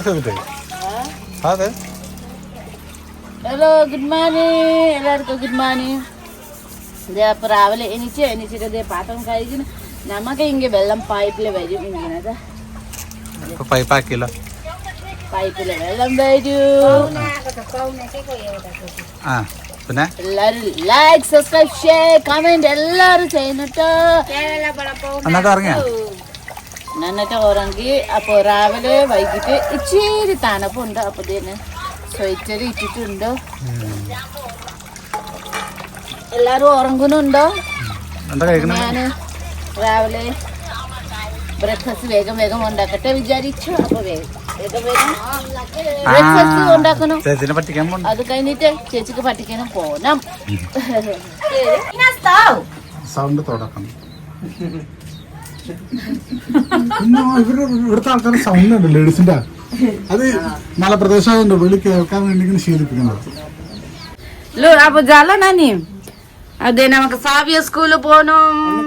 സുധേ സുധേ അതെ hello good morning എല്ലാവർക്കും ഗുഡ് മോർണിംഗ് ഇതേ അപ്പോൾ രാവിലെ എണീച്ച് എനിച്ചിട്ട് ഇത് പാത്രം കഴിക്കുന്നു നമുക്ക് ഇങ്ങനെ വെള്ളം പൈപ്പിൽ വരും ഇങ്ങനെ പൈപ്പാക്കില്ല പൈപ്പിൽ വെള്ളം വരും. ആ പിന്നെ? എല്ലാവരും ലൈക്ക് സബ്സ്ക്രൈബ് ഷെയർ കമന്റ് എല്ലാവരും ചെയ്യുന്നുട്ടോ. എന്നിട്ട് ഇറങ്ങിയ? നന്നിട്ട് ഉറങ്ങി അപ്പോൾ രാവിലെ വൈകിട്ട് ഇച്ചിരി തണുപ്പുണ്ട്. അപ്പോൾ ഇതിന് സ്വൈറ്റർ ഇട്ടിട്ടുണ്ട്. എല്ലാവരും ഉറങ്ങുന്നുണ്ടോ? ഞാൻ രാവിലെ ബ്രേക്ക്ഫാസ്റ്റ് വേഗം വേഗം ഉണ്ടാക്കട്ടെ വിചാരിച്ചു. അപ്പൊ വേഗം അത് കഴിഞ്ഞിട്ട് ചേച്ചിക്ക് പഠിക്കാനും പോണം. സൗണ്ട് തുടക്കണം. പിന്നെ ഇവരുടെ ഇവിടുത്തെ ആൾക്കാർ സൗണ്ട് ഉണ്ട് ലേഡീസിന്റെ അത് മലപ്രദേശമായതുകൊണ്ട് വിളി കേൾക്കാൻ വേണ്ടി ഇങ്ങനെ ശീലിപ്പിക്കുന്നത് ലോ അപ്പൊ ജാല നാനി അതെ നമുക്ക് സാവിയ സ്കൂളിൽ പോകണം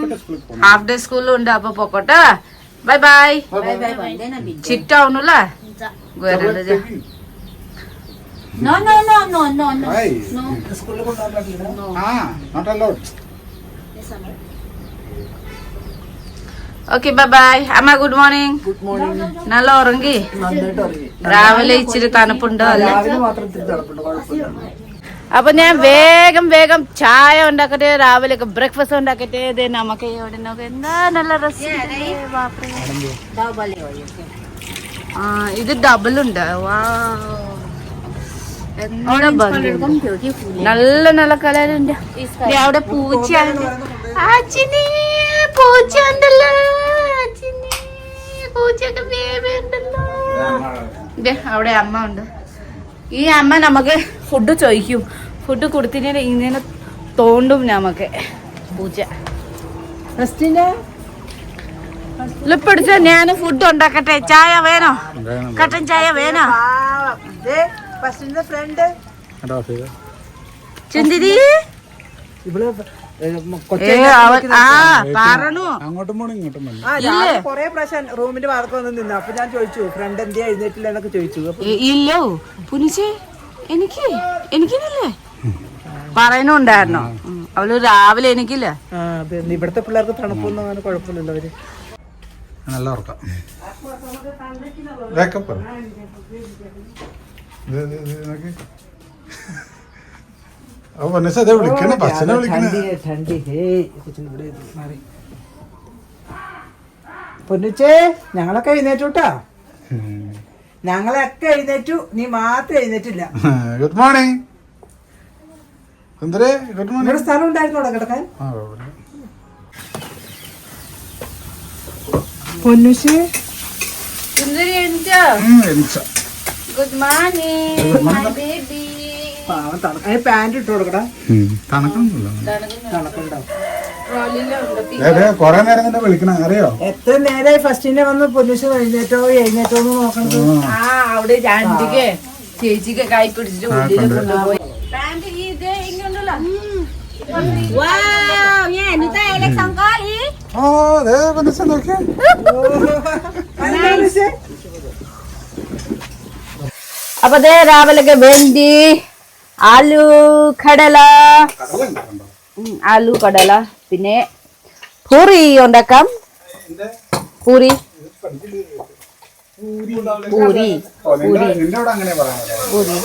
ഹാഫ് ഡേ സ്കൂളിൽ ഉണ്ട് അപ്പൊ പോക്കോട്ടെ ബൈ ബൈ ചിറ്റ అవునులా గొర్రెలు no no no no no no Okay bye bye അമ്മ ഗുഡ് മോർണിംഗ് ഗുഡ് മോർണിംഗ് നല്ല ഉറങ്ങി? രാവിലെ ഇച്ചിരി തണുപ്പുണ്ടോ? അല്ലേ? അപ്പൊ ഞാൻ വേഗം വേഗം ചായ ഉണ്ടാക്കട്ടെ രാവിലെ ബ്രേക്ക്ഫാസ്റ്റ് ഉണ്ടാക്കട്ടെ. ഇത് നമുക്ക് ഇവിടെ നോക്ക്. എന്താ നല്ല റെസ്റ്റ് ആ ഇത് ഡബിൾ ഉണ്ട്. വാ നല്ല നല്ല കളറുണ്ട് ദേ അവിടെ പൂച്ച ഉണ്ടല്ലോ അവിടെ അമ്മ ഉണ്ട് ഈ അമ്മ നമുക്ക് ഫുഡ് ചോദിക്കും. ഫുഡ് കൊടുത്തിട്ട് ഇങ്ങനെ തോണ്ടും നമുക്ക് പൂച്ച. ലിപ്പിടിച്ച ഞാൻ ഫുഡ് ഉണ്ടാക്കട്ടെ. ചായ വേണോ? കട്ടൻ ചായ വേണോ? ഫ്രണ്ട്. ചിന്തിരി? ഇവൾ ഏ, അവൻ- ആ പറഞ്ഞു അങ്ങോട്ടും പോണം ഇങ്ങോട്ടും പോണം. ആ ഞാൻ കൊറേ പ്രാവശ്യം റൂമിന്റെ ഭാഗത്ത് വന്ന് നിന്നു. അപ്പൊ ഞാൻ ചോദിച്ചു ഫ്രണ്ട് എന്തിയാ എഴുന്നേറ്റില്ല എന്നൊക്കെ ചോദിച്ചു. ഇല്ലോ പുനിച്ചേ എനിക്ക് എനിക്കില്ലേ പറയുന്നുണ്ടായിരുന്നോ അവൾ രാവിലെ എനിക്കില്ല? ഇവിടത്തെ പിള്ളേർക്ക് തണുപ്പൊന്നും അങ്ങനെ കുഴപ്പമില്ലല്ലോ അവർ. നല്ല ഉറക്കാം. പൊന്നുച്ചേ ഞങ്ങളൊക്കെ എഴുന്നേറ്റൂട്ടാ? ഞങ്ങളൊക്കെ എഴുന്നേറ്റു നീ മാത്രം എഴുന്നേറ്റില്ല. ഗുഡ് മോർണിംഗ് എന്തേ സ്ഥലം ഉണ്ടായിരുന്നോടാ കിടക്കാൻ? പൊന്നുച്ചേ. എന്തേ എഴുന്നേറ്റാ എഴുന്നേറ്റാ ഗുഡ് മോർണിംഗ് morning. ബേബി പാവം തണുക്ക പാന്റ് ഇട്ട് കൊടുക്കടാ. ദേ, കൊറേ നേരം തന്നെ വിളിക്കണ അറിയോ? എത്ര നേരമായി ഫസ്റ്റിനെ വന്ന് പൊന്നുച്ച എഴുന്നേറ്റോ എഴുന്നേറ്റോ എന്ന് നോക്കണത്? ആ. അവിടെ രണ്ടിക്ക് ചേച്ചിക്ക് കൈ പിടിച്ചിട്ട് ഉള്ളിൽ കൊണ്ട്. കൊണ്ടുപോയി. പാന്റ് ഇത് ഇങ്ങുണ്ടല്ലോ ഓ ദേ പൊന്നസ് നോക്കിയേ. അപ്പൊ ദേ രാവിലെ വെണ്ടി ആലു കടല. ആലു കടല. പിന്നെ പൂറി ഉണ്ടാക്കാം. പൂരി. പൂരി. പറയാനോ പൂരി.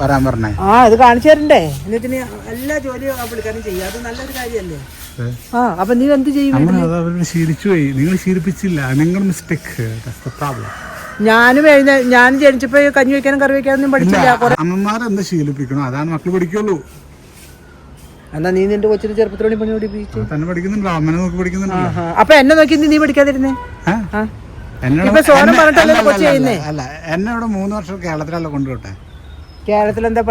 വരാൻ പറഞ്ഞേ? ആ ഇത് കാണിച്ചു തരണ്ടേ? എന്നിട്ട് എല്ലാ ജോലിയും ആ പുള്ളിക്കാരൻ ചെയ്യും. അത് നല്ലൊരു കാര്യല്ലേ ഏ. ആ അപ്പൊ നീ എന്ത് ചെയ്യും നമ്മൾ അത് അവർ ശീലിച്ചു പോയി. നിങ്ങൾ ശീലിപ്പിച്ചില്ല. നിങ്ങൾ മിസ്റ്റേക്ക് പ്രോബ്ലം ഞാനും എഴുന്ന ഞാനും ജനിച്ചപ്പോ കഞ്ഞി വെക്കാനും കറി വെക്കാനൊന്നും പഠിച്ചില്ല. കുറെ അമ്മമാർ എന്ത് ശീലിപ്പിക്കണം? അതാണ് മക്കൾ പഠിക്കുള്ളൂ. എന്നാ നീ നിന്റെ കൊച്ചിന് ചെറുപ്പത്തിലോണി പണി പഠിപ്പിച്ചു? അത് തന്നെ പഠിക്കുന്നുണ്ടോ അമ്മനെ നോക്കി പഠിക്കുന്നുണ്ടോ അപ്പൊ എന്നെ നോക്കി നീ പഠിക്കാതിരുന്നേ. എന്നോട് മൂന്ന് വർഷം കേരളത്തിലല്ല കൊണ്ടുവിട്ടെ കേരളത്തിൽ എന്താ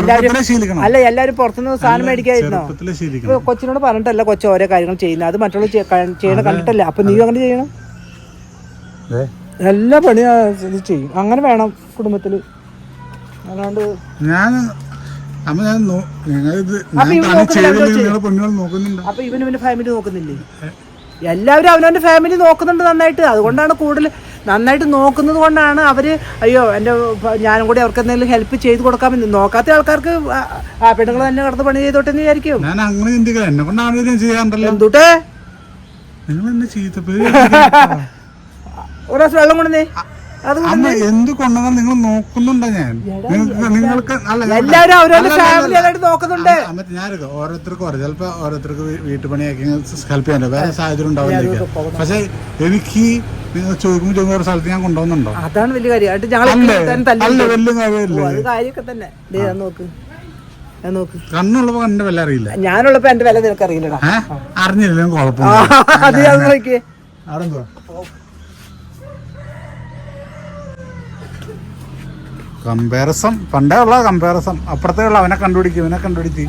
എല്ലാവരും അല്ല എല്ലാരും പുറത്തുനിന്ന് സാധനം മേടിക്കാതിരുന്നോ ശീലിക്കണം. കൊച്ചിനോട് പറഞ്ഞിട്ടല്ല കൊച്ചു ഓരോ കാര്യങ്ങൾ ചെയ്യുന്നത്. അത് മറ്റുള്ള ചെയ്യണ കണ്ടിട്ടല്ലേ. അപ്പൊ നീ അങ്ങനെ ചെയ്യണം? എല്ലാ പണിയും ഇത് ചെയ്യും. അങ്ങനെ വേണം അല്ലാണ്ട് ഞാൻ നോക്കുന്നുണ്ടോ. അപ്പൊ ഇവന് ഫാമിലി നോക്കുന്നില്ലേ? എല്ലാവരും അവനവന്റെ ഫാമിലി നോക്കുന്നുണ്ട് നന്നായിട്ട്. അതുകൊണ്ടാണ് കൂടുതൽ നന്നായിട്ട് നോക്കുന്നത് കൊണ്ടാണ് അവർ അയ്യോ എന്റെ ഞാനും കൂടി അവർക്ക് എന്തെങ്കിലും ഹെൽപ്പ് ചെയ്ത് കൊടുക്കാമെന്ന്. നോക്കാത്ത ആൾക്കാർക്ക് ആ- പെണ്ണുങ്ങൾ തന്നെ കടന്ന് പണി ചെയ്തോട്ടെ എന്ന് വിചാരിക്കും. ഞാൻ അങ്ങനെ ചിന്തിക്കില്ല. എന്നെ കൊണ്ടാണ് ഞാൻ ചെയ്യാറുണ്ടല്ലോ. എന്തുട്ടേ? നിങ്ങൾ എന്നെ ഒരു വെള്ളം കൊണ്ടുവന്നേ. അമ്മ എന്ത് കൊണ്ടുവന്നാൽ നിങ്ങൾ നോക്കുന്നുണ്ടോ ഞാൻ? നിങ്ങൾക്ക് എല്ലാവരും അവരവരുടെ അല്ല, അല്ല, ഫാമിലി ആയിട്ട് നോക്കുന്നുണ്ട്. അമ്മ- അമ്മ ഞാനിത് ഓരോരുത്തർക്കും ഓരോ ചിലപ്പോ ഓരോരുത്തർക്ക് വീട്ടുപണിയൊക്കെ ഹെൽപ്പ് ചെയ്യാൻ വേറെ സാഹചര്യം ഉണ്ടാവില്ല പക്ഷെ എനിക്ക് നിങ്ങൾ ചോദിക്കുമ്പോൾ ചോദിക്കുന്ന ഒരു സ്ഥലത്ത് ഞാൻ കൊണ്ടുവന്നുണ്ടോ? അതാണ് വലിയ കാര്യം. നോക്ക്. കണ്ണുള്ളപ്പോ എന്റെ വില അറിയില്ല. ഞാനുള്ളപ്പോ എന്റെ വില നിനക്ക് അറിയില്ലടാ അറിഞ്ഞില്ല ഞാൻ കുഴപ്പമില്ല അവിടെ എന്തുവാ കമ്പാരസം പണ്ടേ ഉള്ള കമ്പാരസം അപ്പുറത്തേ ഉള്ള അവനെ കണ്ടുപിടിക്കും ഇവനെ കണ്ടുപിടിച്ച്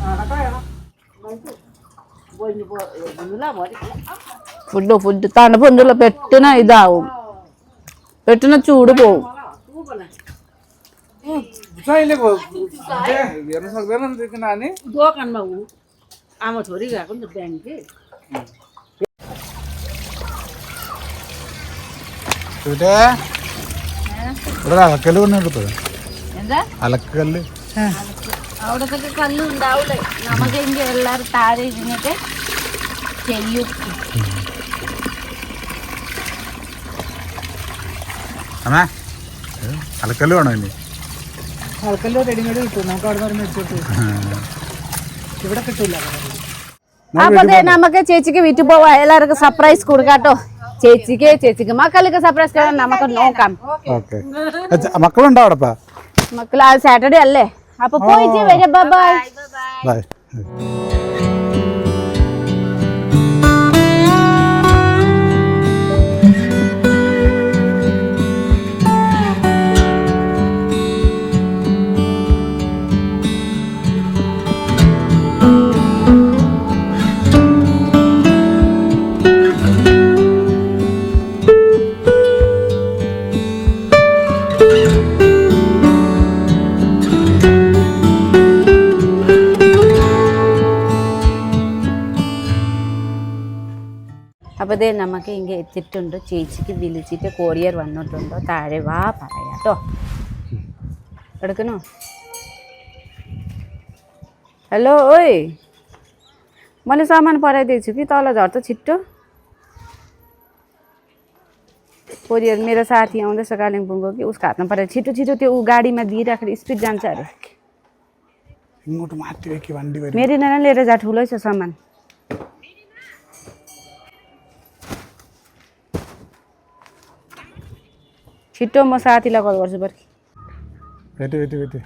ഫുഡ് ഫുഡ് തണുപ്പുണ്ടല്ലോ പെട്ടെന്ന് ഇതാവും പെട്ടെന്ന് ചൂട് പോവും दोकानमा ऊ आमा छोरी गएको नि त ब्याङ्क के ഇവിടെ ഇവിടെ അലക്കല് കൊണ്ടെടുത്തത് എന്താ അലക്കല്ല്. അവിടത്തൊക്കെ കല്ല് ഉണ്ടാവൂലേ? നമുക്ക് ഇങ്ങനെ എല്ലാവരും താഴെ ഇരുന്നിട്ട് ചെയ്യും. അമ്മേ അലക്കല്ല് വേണോ ഇനി? അലക്കല്ലോ റെഡിമേഡ് കിട്ടും. നമുക്ക് അവിടെ നിന്ന് മേടിച്ചോട്ട് ഇവിടെ കിട്ടൂല അപ്പൊ ദേ നമുക്ക് ചേച്ചിക്ക് വീട്ടിൽ പോവാ. എല്ലാവർക്കും സർപ്രൈസ് കൊടുക്കാട്ടോ ചേച്ചിക്ക് ചേച്ചിക്ക്. മക്കൾക്ക് സർപ്രൈസ് നമുക്ക് നോക്കാം. ഓക്കെ മക്കളുണ്ടോ അവിടെപ്പാ മക്കൾ ആ സാറ്റർഡേ അല്ലേ? അപ്പൊ പോയിട്ട് വരാം. ബൈ. ബൈ. എത്തിയിട്ടുണ്ട് ചേച്ചിക്ക് വിളിച്ചിട്ട് കൊറിയർ വന്നിട്ടുണ്ടോ താഴെ വാ പറയാട്ടോ എടുക്കണോ हेलो ओए मैले सामान पठाइदिएको छु कि तल झर्छ छिट्टो कोरियर मेरो साथी आउँदैछ कालिम्पोङको कि उसको हातमा पठाइ छिटो छिटो त्यो ऊ गाडीमा दिइराखेर स्पिड जान्छ अरे ഇങ്ങോട്ട് മാറ്റി വെക്ക് വണ്ടി വരും मेरी नाना लिएर जा ठुलै छ सामान ଛିଟ ମୋ ସାହା ଥିଲା भेटे भेटे ପାର୍କି ଭେଟି ଭେଟି ଭେଟି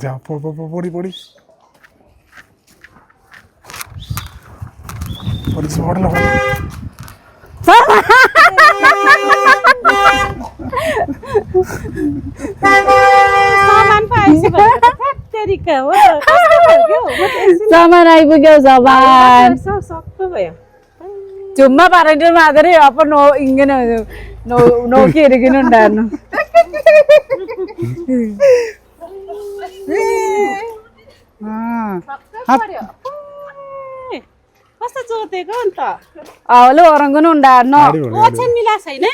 যা পড়ি পড়ি পড়ি পড়ি सामान पाएपछि भनेर त तेरिका हो त कस्तो खालको हो? म त एकछिन सामान आइपुग्यो सामान स- सक्क भयो ചുമ്മാ പറഞ്ഞിട്ട് മാതിരി അപ്പൊ നോ ഇങ്ങനെ നോ- നോക്കിയിരിക്കുന്നുണ്ടായിരുന്നു कस्तो जोतेको अन्त അവള് ഉറങ്ങുന്നുണ്ടായിരുന്നോ ओछ्यान मिला छैन है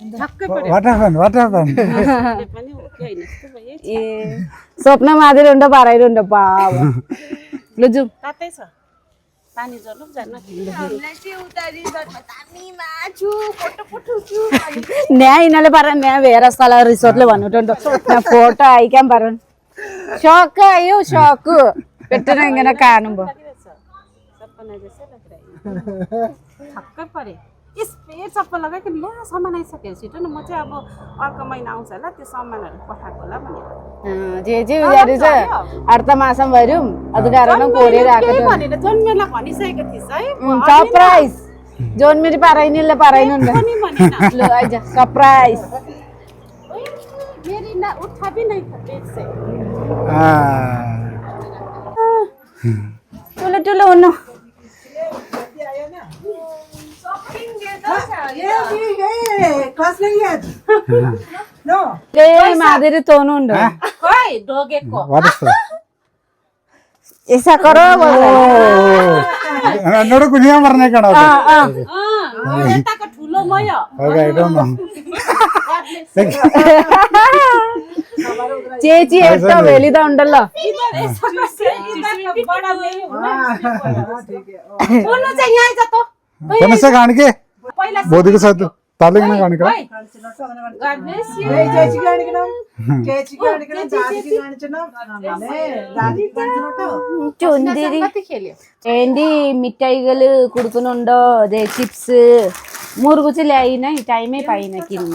ए स्वप्नमा आधी रुन्ड बाह्रै रुन्ड पाव यिनीहरूले पार न्याय भएर रिसोर्टले भन्नु फोटो क्या पार। सक आयो सक। पेट कानु भयो। परे स्प्रे चप्पल लगाइकन ल्या सामान आइसक्यो छिटो न म चाहिँ अब अर्को महिना आउँछ होला त्यो सामानहरू पठाएको होला भनेर। जे जे उयो छ अर्थ मासम भइरहँ अधुगारोमा कोरिरहेको थियो भनेर जन्मेला भनिसकेको थिएँ है? सरप्राइज जन्मेर पाराइनेले पाराइनु नि ल आइज सरप्राइज मेरी ना उठा भी नै था पेट से। आ। टुलो टुलो हुनु। చేచి వెళ్ళిదా ఉండల్లో కొనసే चाहिँ यहाँ आइज त കൊനസ കാണിക്കേ पहिला ബോധിക സ്ഥലത്ത് തല ഇങ്ങനെ കാണിക്കണം God bless you. ചേച്ചിക്ക് കാണിക്കണം ചേച്ചിക്ക് കാണിക്കണം ദാദിക്ക് കാണിക്കണം അങ്ങനെ ദാദിക്ക് കാണിക്കണം കേട്ടോ ఏంటి మిఠాయిలు కుడుకునుండో అదే చిప్స్ మురుగుచులే అయినాయి టైమే పైన కింద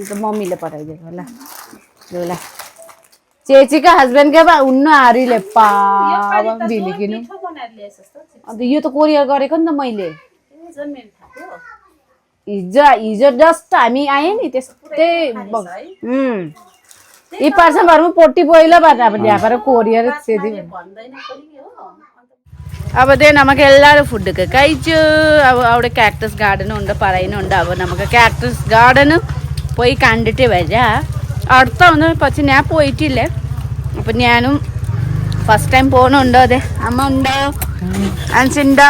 ఇంకా మమ్మీలో పడాయి होला होला ചേച്ചിക്ക് ഹസ്ബൻഡ് के बा उन्न हारिले पावम भिलिकिनु मिठो बनाएर ल्याएछ जस्तो अन्त यो त कोरियर गरेको नि त मैले झन् मेरो थाहा थियो हिजो हिजो जस्ट हामी आयौँ नि त्यस्तै यी पर्छ घरमा पोटी पहिलोबाट अब ल्याएर कोरियर അപ്പോൾ അതേ നമുക്ക് എല്ലാവരും ഫുഡൊക്കെ കഴിച്ചു. അവിടെ കാക്ടസ് ഗാർഡനും ഉണ്ട് പറയുന്നുണ്ട്. അപ്പോൾ നമുക്ക് കാക്ടസ് ഗാർഡനും പോയി കണ്ടിട്ട് വരാം. അടുത്ത ഒന്ന് പക്ഷെ ഞാൻ പോയിട്ടില്ല. അപ്പം ഞാനും ഫസ്റ്റ് ടൈം പോകുന്നുണ്ടോ അതെ അമ്മ ഉണ്ടോ? അനുസുണ്ടോ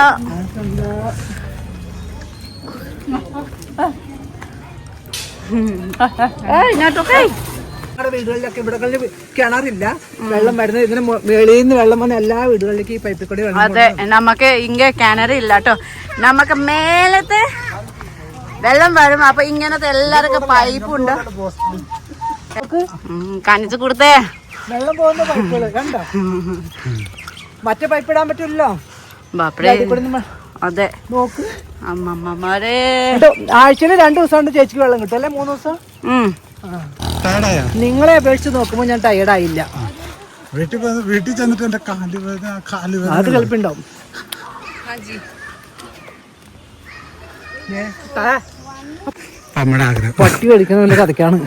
വീടുകളിലൊക്കെ ഇവിടങ്ങളിൽ കിണറില്ല. വെള്ളം വരുന്നത് ഇതിന് വെളിയിൽ നിന്ന് വെള്ളം വന്ന എല്ലാ വീടുകളിലേക്കും ഈ പൈപ്പിൽ കൂടി അതെ നമുക്ക് ഇങ്ങനെ കിണറില്ല കേട്ടോ. നമുക്ക് മേലത്തെ വെള്ളം വരും. അപ്പൊ ഇങ്ങനത്തെ എല്ലാവർക്കും പൈപ്പുണ്ട് ഉണ്ട്. കാണിച്ചു കൊടുത്തേ. വെള്ളം പോകുന്ന പൈപ്പുകൾ കണ്ടോ? മറ്റേ പൈപ്പ് ഇടാൻ പറ്റില്ലല്ലോ. അതെ. നോക്ക്. അമ്മമ്മമാരെ. ആഴ്ചയിൽ രണ്ടു ദിവസം കൊണ്ട് ചേച്ചിക്ക് വെള്ളം കിട്ടും അല്ലേ? മൂന്ന് ദിവസം? നിങ്ങളെ അപേക്ഷിച്ച് നോക്കുമ്പോൾ ഞാൻ ടയർഡായില്ല വീട്ടിൽ വീട്ടിൽ ചെന്നിട്ട് എന്റെ കാൽ വേദന കാൽ വേദന. അത് കളിപ്പുണ്ടാവും പട്ടി ആഗ്രഹം. പട്ടി കടിക്കുന്നതിന്റെ കഥയ്ക്കാണ്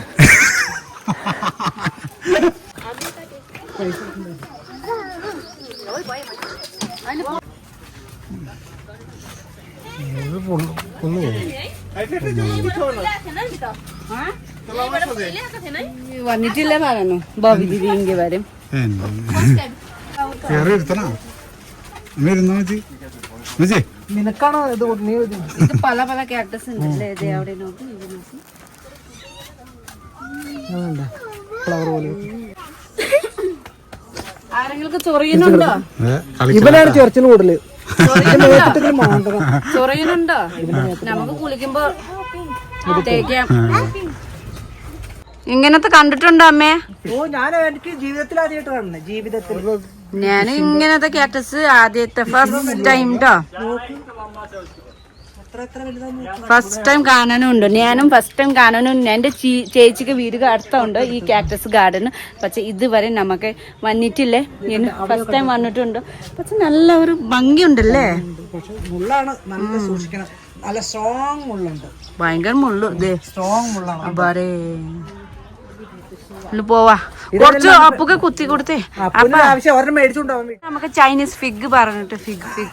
വന്നിട്ടില്ലേ പറഞ്ഞു ബോബി ദിദി ഇങ്ങ വരും. കയറി ഇരുന്നോ മച്ചി നിനക്കാണ് ഇത് നീ ഇത് ഇത് പല പല ക്യാരക്ടേഴ്സ് ഉണ്ടല്ലേ? ഇത് അവിടെ നോക്കി ഇത് നോക്കി. ഫ്ലവർ പോലെ. ആരെങ്കിലും ചൊറിയുന്നുണ്ടോ? ഇവനാണ് ചെറിച്ചിന് കൂടുതൽ. നമുക്ക് കുളിക്കുമ്പോ തേക്കാം ഇങ്ങനത്തെ കണ്ടിട്ടുണ്ടോ അമ്മേ? ഓ ഞാൻ എനിക്ക് ജീവിതത്തിൽ ആദ്യമായിട്ട് കാണുന്നത്. ജീവിതത്തിൽ. ഞാൻ ഇങ്ങനത്തെ കാറ്റസ് ആദ്യത്തെ ഫസ്റ്റ് ടൈം വലുതാണ് ഫസ്റ്റ് ടൈം കാണാനുണ്ട്. ഞാനും ഫസ്റ്റ് ടൈം കാണാനുണ്ട്. എന്റെ ചേച്ചിക്ക് വീട് അടുത്തുണ്ട് ഈ കാക്ടസ് ഗാർഡൻ പക്ഷെ ഇതുവരെ നമുക്ക് വന്നിട്ടില്ലേ. ഞാൻ ഫസ്റ്റ് ടൈം വന്നിട്ടുണ്ട്. പക്ഷെ നല്ല ഒരു ഭംഗിയുണ്ടല്ലേ? മുള്ളാണ് നല്ല സൂക്ഷിക്കണം. നല്ല സ്ട്രോങ് മുള്ളുണ്ട്. ഭയങ്കര മുള്ളു. സ്ട്രോങ് മുള്ളാണ്. പോവാ. കുറച്ച് അപ്പൊക്കെ കുത്തി കൊടുത്തേ. ആവശ്യം ഒരെണ്ണം നമുക്ക് ചൈനീസ് ഫിഗ് പറഞ്ഞിട്ട് ഫിഗ് ഫിഗ്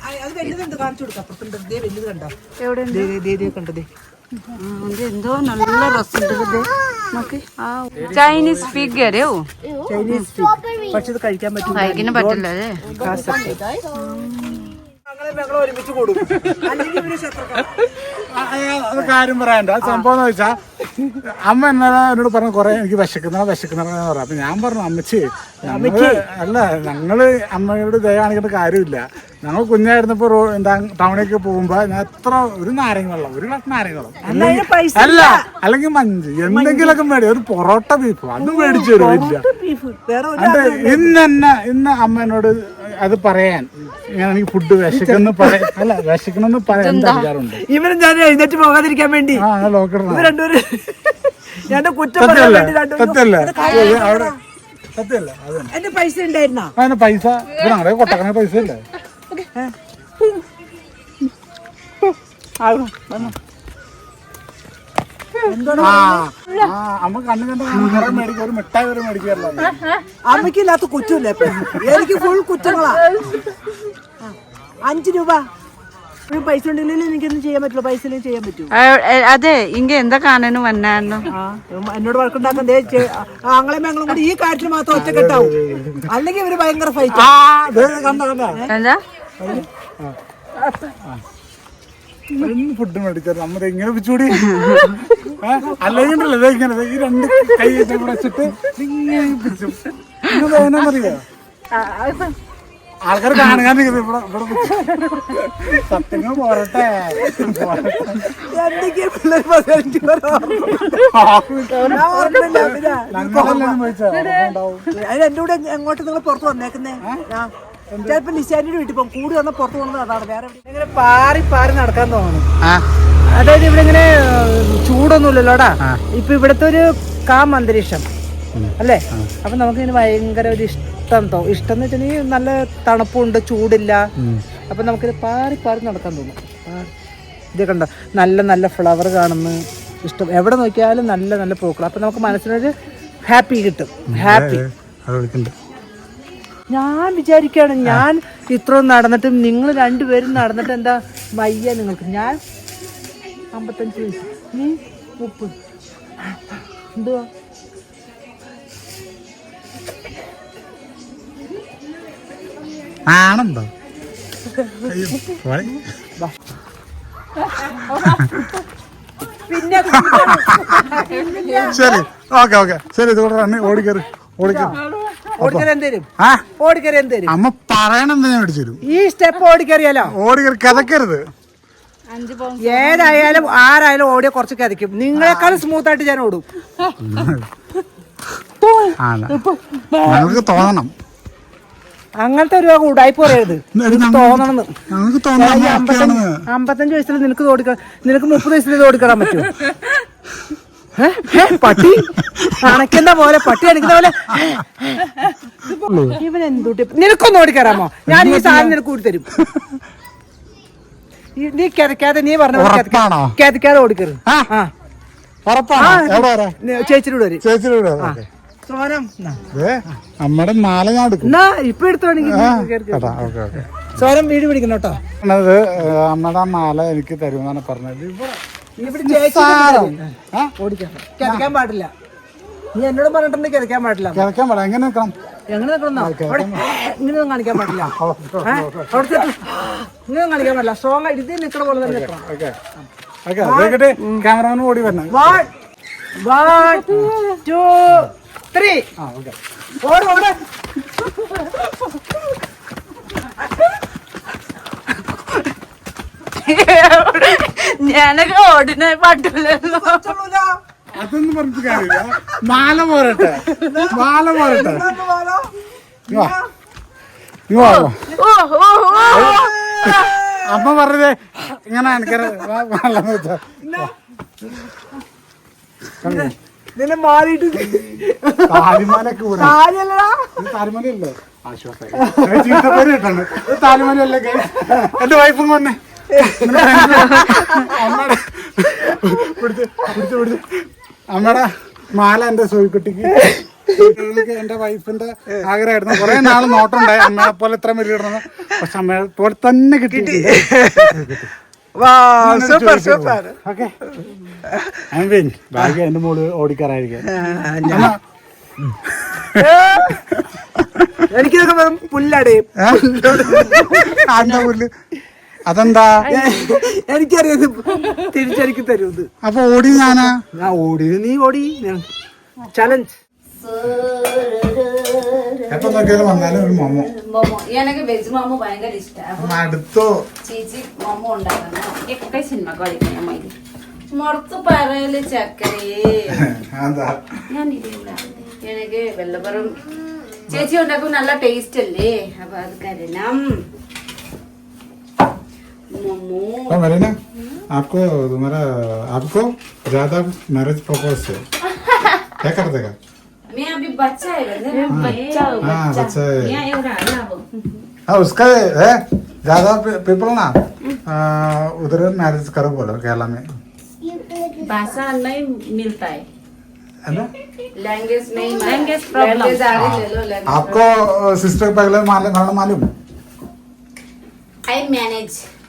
എന്തോ നല്ല രസമുണ്ട് ചൈനീസ് ഫിഗ് അറിയോ ചൈനീസ് ഫിഗ് പക്ഷെ ഇത് കഴിക്കാൻ പറ്റും കഴിക്കാൻ പറ്റില്ല അല്ലേ? ഒരുമിച്ച്. അത് കാര്യം പറയണ്ട ആ സംഭവം എന്ന് വെച്ചാ അമ്മ എന്നതാ എന്നോട് പറഞ്ഞു കുറെ എനിക്ക് വിശക്കുന്ന വിശക്കുന്ന പറയാ അപ്പൊ ഞാൻ പറഞ്ഞു അമ്മച്ചി ഞങ്ങൾ അല്ല ഞങ്ങൾ അമ്മയോട് ദയ കാണിക്കേണ്ട കാര്യമില്ല. ഞങ്ങൾ കുഞ്ഞായിരുന്നപ്പോ റോ- എന്താ ടൗണിലേക്ക് പോകുമ്പോ ഞാൻ എത്ര ഒരു നാരങ്ങ വെള്ളം ഒരു ഗ്ലാസ് നാരങ്ങ വെള്ളം എന്നാ അതിന് പൈസ അല്ല അല്ലെങ്കിൽ മഞ്ച്. എന്തെങ്കിലുമൊക്കെ മേടി ഒരു പൊറോട്ട ബീഫ് അത് മേടിച്ചു തരുമില്ല ബീഫ് വേറെ ഒരു അത് ഇന്ന് തന്നെ ഇന്ന് അമ്മേനോട് അത് പറയാൻ. ഞാൻ എനിക്ക് ഫുഡ് വിശക്കുന്നു പറയാൻ. അല്ല വിശക്കണമെന്ന് പറയാൻ തരാറുണ്ട് ഇവരും ഞാൻ എഴുന്നേറ്റ് പോകാതിരിക്കാൻ വേണ്ടി. ആ ഇവർ രണ്ടുപേരും കുറ്റം പറയാൻ സത്യല്ലേ? വേണ്ടി രണ്ടുപേരും സത്യല്ലേ? അവിടെ സത്യല്ലേ? അത് തന്നെ. എന്റെ പൈസ ഉണ്ടായിരുന്നാ? അതിന് പൈസ ഞങ്ങളുടെ കൊട്ടക്കണ പൈസ ഇല്ലേ? ആ. ആ, അമ്മ കണ്ണു കണ്ട കുറെ മേടിക്കും. ഒരു മിഠായി വരെ മേടിക്കാറില്ല അമ്മയ്ക്കില്ലാത്ത കുറ്റമില്ല എനിക്ക് ഫുൾ കുറ്റങ്ങളാ. അഞ്ചു രൂപ. ഒരു പൈസ ഉണ്ടെങ്കിലും എനിക്കൊന്നും ചെയ്യാൻ പറ്റില്ല പൈസ ചെയ്യാൻ പറ്റൂ. അതെ ഇങ്ങ എന്താ കാണാനും വന്നാണോ എന്നോട് വഴക്കുണ്ടാക്കാൻ ദേ ആങ്ങളെ കൂടി ഈ കാറ്റിൽ മാത്രം ഒറ്റക്കെട്ടാവും. അല്ലെങ്കിൽ ഇവർ ഭയങ്കര ഫൈറ്റ് ആ ദേ കണ്ട കണ്ട? എന്താ? ഫുഡ് മേടിച്ചത് നമ്മൾ ഇങ്ങനെ പിച്ചൂടി അല്ലെങ്കിൽ ഇങ്ങനെ ഈ രണ്ട് കൈ കൂടെ വെച്ചിട്ട് ഇങ്ങനെ പിടിച്ചു. വേണമെന്നറിയോ ആൾക്കാർ കാണുക ഇവിടെ ഇവിടെ. സത്യങ്ങൾ പോരട്ടെ. പോരട്ടെ. എന്തൊക്കെയാ പിള്ളേർ പതിനഞ്ച് പേര് ഓർമ്മ. ഞാൻ ഓർമ്മയില്ല, പിന്നെ. ഞങ്ങളെല്ലാം മേടിച്ചാ എന്റെ കൂടെ എങ്ങോട്ട് നിങ്ങൾ പുറത്ത് വന്നേക്കുന്നേ? ചിലപ്പോ ലിസാനിയുടെ വീട്ടിൽ പോകും. കൂടി വന്ന പുറത്ത് പോകുന്നത് അതാണ്. വേറെ ഇങ്ങനെ പാറി പാറി നടക്കാൻ തോന്നുന്നു. അതായത് ഇവിടെ ഇങ്ങനെ ചൂടൊന്നുമില്ലല്ലോടാ ഇപ്പൊ ഇവിടുത്തെ ഒരു കാം അന്തരീക്ഷം. അല്ലേ? അപ്പൊ നമുക്ക് ഇതിന് ഭയങ്കര ഒരു ഇഷ്ടം തോ ഇഷ്ടം എന്ന് വെച്ചിട്ടുണ്ടെങ്കിൽ നല്ല തണുപ്പുണ്ട് ചൂടില്ല. അപ്പൊ നമുക്കിത് പാറി പാറി നടക്കാൻ തോന്നും. ഇതൊക്കെ ഇത് കണ്ടോ? നല്ല നല്ല ഫ്ലവർ കാണുന്നു. ഇഷ്ടം. എവിടെ നോക്കിയാലും നല്ല നല്ല പൂക്കൾ അപ്പൊ നമുക്ക് മനസ്സിനൊരു ഹാപ്പി കിട്ടും. ഹാപ്പി. ഞാൻ വിചാരിക്കുകയാണ് ഞാൻ ഇത്രയും നടന്നിട്ടും നിങ്ങൾ രണ്ടുപേരും നടന്നിട്ട് എന്താ വയ്യ നിങ്ങൾക്ക്? ഞാൻ അമ്പത്തഞ്ച് വയസ്സ്. നീ മുപ്പത്. എന്തുവാ? ആണെന്തോ? പിന്നെ ശരി. Okay okay. ശരി റണ്ണി ഓടിക്കറി ഓടിക്കറി അമ്മ പറയണെന്ന് ഞാൻ മേടിച്ചു തരും? ഈ സ്റ്റെപ്പ് ഓടിക്കറിയാലോ? ഓടിക്കറി കഥക്കരുത് ഏതായാലും ആരായാലും ഓടിയ കുറച്ച് കഥക്കും നിങ്ങളെക്കാളും സ്മൂത്ത് ആയിട്ട് ഞാൻ ഓടും. ഞങ്ങൾക്ക് തോന്നണം. അങ്ങനത്തെ ഒരു ഉടായ്പ പറയരുത്. തോന്നണം. അമ്പത്തഞ്ച് വയസ്സിൽ നിനക്ക് ഇത് നിനക്ക് മുപ്പത് വയസ്സിൽ ഇത് ഓടിക്കാൻ പറ്റുമോ? പട്ടി. അണക്കുന്ന പോലെ പട്ടി അണക്കുന്ന പോലെ. ഇവൻ എന്തുട്ടി? നിനക്കൊന്നും ഓടിക്കറാമോ ഞാൻ ഈ സാധനം നിനക്ക് കൂടി തരും നീ കിതക്കാതെ നീ പറഞ്ഞ? കിതക്കാതെ ഓടിക്കരുത് എവിടെ വരാ? ചേച്ചിയുടെ സോനം അമ്മയുടെ മാല ഞാൻ ഇപ്പൊ എടുത്തോണെങ്കിൽ സോനം വീട് പിടിക്കണം കേട്ടോ. അമ്മയുടെ മാല എനിക്ക് തരുമെന്നാണ് പറഞ്ഞത്. ഇവിടെ കിതക്കാൻ പാടില്ല. നീ എന്നോട് പറഞ്ഞിട്ടുണ്ട് കിതക്കാൻ പാടില്ല. കിതക്കാൻ പാടില്ല. എങ്ങനെ നിൽക്കണം? എങ്ങനെ നിൽക്കണം ഇങ്ങനെയൊന്നും കാണിക്കാൻ പാടില്ല. അവിടുത്തെ അവിടെ ഇങ്ങനെയൊന്നും കാണിക്കാൻ പാടില്ല. സ്ട്രോങ് ആയിട്ട് ഇത് നിൽക്കണ പോലെ തന്നെ നിൽക്കണം. ക്യാമറമാൻ ഓടി വരണം. വൺ വൺ ടു ത്രീ ഓട് ഓട്. ഞാനൊക്കെ ഓടിനെ പാട്ടില്ലല്ലോ. അതൊന്നും പറഞ്ഞിട്ട് കാര്യമില്ല. മാല പോരട്ടെ മാല പോരട്ടെ അമ്മ പറഞ്ഞത് ഇങ്ങനെ എനിക്കറിയാം നിന്നെ മാറിയിട്ട് ആശ്വാസം guys? എന്റെ വൈഫും കൊന്നെ അമ്മയുടെ പിടിച്ച് പിടിച്ച് പിടിച്ച്. അമ്മയുടെ മാല എന്റെ സോയിക്കുട്ടിക്ക്. എന്റെ വൈഫിന്റെ ആഗ്രഹമായിരുന്നു. കുറെ നാൾ നോട്ടുണ്ടായി അമ്മയെ പോലെ ഇത്ര വലിയ ഇടണം പക്ഷെ അമ്മയെ പോലെ തന്നെ കിട്ടി. Super super okay. ഭാഗ്യം എന്റെ മോൾ ഓടിക്കാറായിരിക്കും. എനിക്കിതൊക്കെ അതെന്താ പുല്ല്? അതെന്താ? എനിക്കറിയത് തിരിച്ചെനിക്ക് തരും ഇത് അപ്പൊ ഓടി ഞാനാ? ഞാൻ ഓടി നീ ഓടി. ചലഞ്ച് എപ്പോ നോക്കിയാലും വന്നാലും ഒരു മൊമോ. മോമോ. എനിക്ക് വെജ് മോമോ ഭയങ്കര ഇഷ്ടമാണ് അടുത്തോ ചേച്ചി മോമോ ഉണ്ടാക്കണം. ഒക്കെ സിനിമ കളിക്കാൻ മതി മുറത്ത് പറയൽ ചക്കരേ എന്താ ഞാൻ എനിക്ക് വെള്ളപ്പുറം ചേച്ചി ഉണ്ടാക്കും നല്ല ടേസ്റ്റ് അല്ലേ? അപ്പൊ അത് കരണം മോമോ तो मेरे ना आपको तुम्हारा आपको ज़्यादा मैरिज प्रपोज है। क्या कर देगा? मैं अभी बच्चा है बच्चा। हूँ। हाँ बच्चा। है। अब हाँ। उसका है ज़्यादा पीपल ना उधर मैरिज करो बोलो केरला में। भाषा नहीं मिलता है। है लैंग्वेज नहीं लैंग्वेज लो लैंग्वेज आपको सिस्टर पहले मालूम मालूम मालूम। आई मैनेज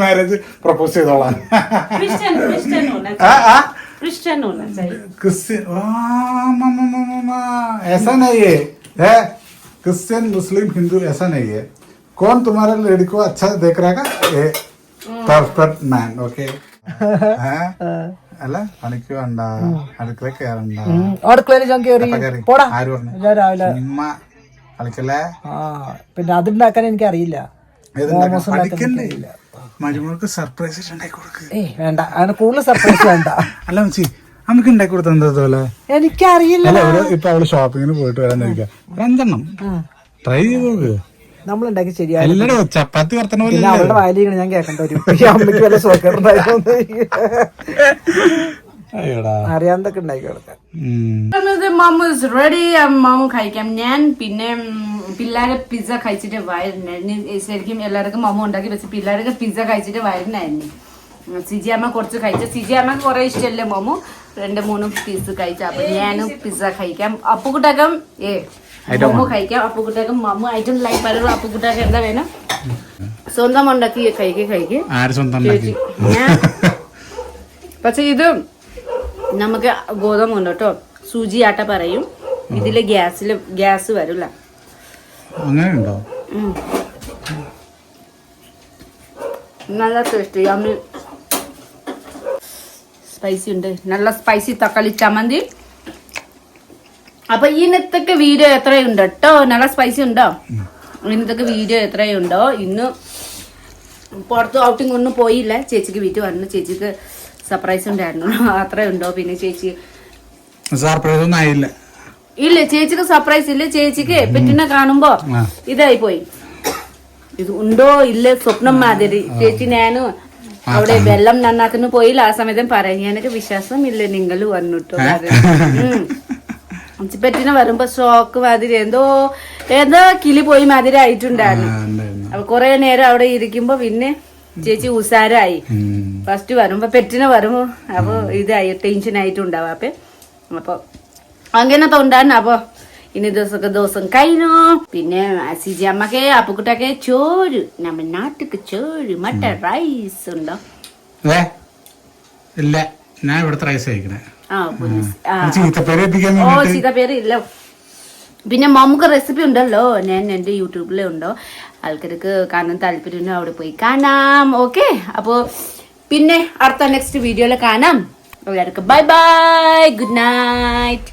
മാരേജ് പ്രപ്പോസ് ചെയ്തോളാം क्रिस्चियन क्रिस्चियन हुन ആ, ആ? क्रिस्चियन हुन चाहिँ क्रिश्चियन वाह, मा, मा, मा, मा, मा, ऐसा नहीं है है क्रिश्चियन मुस्लिम हिंदू ऐसा नहीं है कौन तुम्हारे लेडी को अच्छा देख रहा है പെർഫെക്റ്റ് മാൻ ഓക്കെ അല്ല പണിക്ക് വേണ്ട അടുക്കള കയറണ്ട അടുക്കളയിൽ ഞാൻ കയറി അപ്പൊ കയറി. പോടാ ആര് പറഞ്ഞു ഞാൻ രാവിലെ ഉമ്മ കളിക്കല്ലേ ആ പിന്നെ അതുണ്ടാക്കാൻ എനിക്ക് അറിയില്ല ഏതുണ്ടാക്കാൻ? മോമോസ് ഉണ്ടാക്കാൻ പഠിക്കണ്ടേ എനിക്കറിയില്ല. മരുമകൾക്ക് സർപ്രൈസ് ഉണ്ടാക്കി കൊടുക്ക്. ഏയ് വേണ്ട. കൂടുതൽ സർപ്രൈസ് വേണ്ട. അല്ല മച്ചി നമുക്ക് ഉണ്ടാക്കി കൊടുത്ത എന്തതുപോലെ എനിക്കറിയില്ല അല്ല ഇപ്പൊ അവൾ ഷോപ്പിങ്ങിന് പോയിട്ട് വരാന്നിരിക്കാം രണ്ടെണ്ണം ട്രൈ ചെയ്ത് നോക്ക്. നമ്മൾ ഉണ്ടാക്കി ശരിയായി എല്ലടോ ചപ്പാത്തി വർത്തന പോലെ അവളുടെ വായിലിങ്ങനെ ഞാൻ കേൾക്കേണ്ട ഒരു അമ്മയ്ക്ക് വല്ല സുഖമുണ്ടായിരുന്നു അറിയാന്തൊക്കെ ഉണ്ടാക്കി കൊടുക്കാം മമ്മ ഇസ് റെഡി മമ്മ കഴിക്കാം. ഞാൻ പിന്നെ പിള്ളേരെ പിസ്സ കഴിച്ചിട്ട് വയറിനായിരുന്നു. ശരിക്കും എല്ലാവർക്കും മമ്മ ഉണ്ടാക്കി പക്ഷെ പിള്ളേർക്ക് പിസ്സ കഴിച്ചിട്ട് വയറിനായിരുന്നു. സിജി അമ്മ കുറച്ച് കഴിച്ചു. സിജി അമ്മ കുറെ ഇഷ്ടമല്ലേ മമ്മു രണ്ട് മൂന്ന് പീസ് കഴിച്ച. അപ്പൊ ഞാനും പിസ്സ കഴിക്കാം. അപ്പുകുട്ടകം ഏ മമ്മു കഴിക്കാം. അപ്പുകുട്ടകം മമ്മു ഐറ്റം ലൈക്ക് പറയുള്ളൂ അപ്പുകുട്ടകം എന്താ വേണം? സ്വന്തം ഉണ്ടാക്കി കഴിക്കുക കഴിക്കുക സ്വന്തം ഞാൻ. പക്ഷെ ഇത് നമുക്ക് ഗോതമ്പുണ്ട് കേട്ടോ. സൂചി ആട്ട പറയും. ഇതിൽ ഗ്യാസിൽ ഗ്യാസ് വരില്ല അങ്ങനെ ഉണ്ടോ നല്ല ടേസ്റ്റ് യമ്മി സ്പൈസി ഉണ്ട്. നല്ല സ്പൈസി തക്കാളി ചമ്മന്തി. അപ്പൊ ഇന്നത്തെ വീഡിയോ എത്രയുണ്ട് കേട്ടോ? നല്ല സ്പൈസി ഉണ്ടോ? ഇന്നത്തെ വീഡിയോ എത്രയുണ്ടോ? ഇന്ന് പുറത്ത് ഔട്ടിംഗ് ഒന്നും പോയില്ല. ചേച്ചിക്ക് വീട്ടിൽ വന്നു. ചേച്ചിക്ക് സർപ്രൈസ് ഉണ്ടായിരുന്നു. അത്രേ ഉണ്ടോ? പിന്നെ ചേച്ചി? സർപ്രൈസ് ഒന്നും ആയില്ല. ഇല്ല ചേച്ചിക്ക് സർപ്രൈസ് ഇല്ല. ചേച്ചിക്ക് പെറ്റിനെ കാണുമ്പോ ഇതായി പോയി ഇത് ഉണ്ടോ? ഇല്ല സ്വപ്നം മാതിരി. ചേച്ചി ഞാനും അവിടെ വെള്ളം നന്നാക്കുന്നു പോയി ആ സമയത്തും പറയാനൊക്കെ എനിക്ക് വിശ്വാസം ഇല്ല നിങ്ങൾ വന്നിട്ടോ പെറ്റിനെ വരുമ്പോ ഷോക്ക് മാതിരി എന്തോ എന്തോ കിളി പോയി മാതിരി ആയിട്ടുണ്ടായിരുന്നു. അപ്പൊ കൊറേ നേരം അവിടെ ഇരിക്കുമ്പോ പിന്നെ ചേച്ചി ഉസാരായി. ഫസ്റ്റ് വരുമ്പോ പെറ്റിനെ വരുമോ? അപ്പൊ ഇതായി ടെൻഷൻ ആയിട്ടുണ്ടാവും. അപ്പൊ അപ്പൊ അങ്ങനെ തൊണ്ടാണ് അപ്പൊ ഇനി ദിവസമൊക്കെ ദിവസം കഴിഞ്ഞു? പിന്നെ സിജി അമ്മയ്ക്ക് അപ്പുക്കുട്ടൊക്കെ ചോറ് നമ്മ നാട്ടിക്ക് ചോറ് മട്ട റൈസ് ഉണ്ടോ? ഇല്ല ഞാൻ ഇവിടുത്തെ റൈസ് കഴിക്കണേ. ആ ഓ ചീത്തപ്പേര് ഇല്ല. പിന്നെ നമുക്ക് റെസിപ്പി ഉണ്ടല്ലോ. ഞാൻ എന്റെ യൂട്യൂബിലുണ്ടോ ആൾക്കാർക്ക് കാണാൻ താല്പര്യം അവിടെ പോയി കാണാം. ഓക്കെ അപ്പോൾ പിന്നെ അടുത്ത നെക്സ്റ്റ് വീഡിയോയിൽ കാണാം. എല്ലാവർക്കും ബൈ ബൈ ഗുഡ് നൈറ്റ്